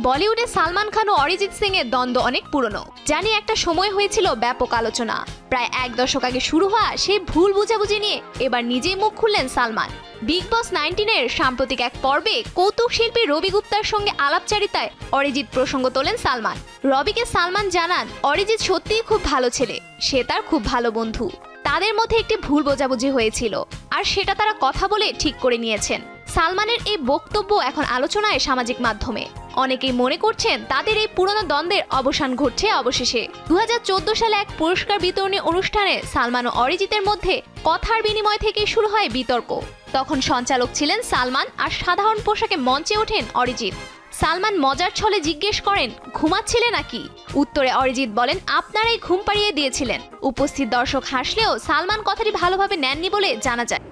বলিউডে সালমান খান ও অরিজিৎ সিং এর দ্বন্দ্ব অনেক পুরনো। জানি একটা সময় হয়েছিল ব্যাপক আলোচনা। প্রায় এক দশক আগে শুরু হওয়া সেই ভুল বুঝাবুঝি নিয়ে এবার নিজেই মুখ খুললেন সালমান। বিগ বস নাইনটিনের সাম্প্রতিক এক পর্বে কৌতুক শিল্পী রবি গুপ্তার সঙ্গে আলাপচারিতায় অরিজিৎ প্রসঙ্গ তোলেন সালমান। রবিকে সালমান জানান, অরিজিৎ সত্যিই খুব ভালো ছেলে। সে তার খুব ভালো বন্ধু। তাদের মধ্যে একটি ভুল বোঝাবুঝি হয়েছিল। আর সেটা তারা কথা বলে ঠিক করে নিয়েছেন। সালমানের এই বক্তব্য এখন আলোচনায় সামাজিক মাধ্যমে। অনেকেই মনে করছেন তাদের এই পুরনো দ্বন্দ্বের অবসান ঘটছে অবশেষে। দু হাজার চোদ্দ সালে এক পুরস্কার বিতরণী অনুষ্ঠানে সালমান ও অরিজিতের মধ্যে কথার বিনিময় থেকেই শুরু হয় বিতর্ক। তখন সঞ্চালক ছিলেন সালমান আর সাধারণ পোশাকে মঞ্চে ওঠেন অরিজিৎ। সালমান মজার ছলে জিজ্ঞেস করেন, ঘুমাচ্ছিলে নাকি? উত্তরে অরিজিৎ বলেন, আপনারাই ঘুম পাড়িয়ে দিয়েছিলেন। উপস্থিত দর্শক হাসলেও সালমান কথাটি ভালোভাবে নেননি বলে জানা যায়।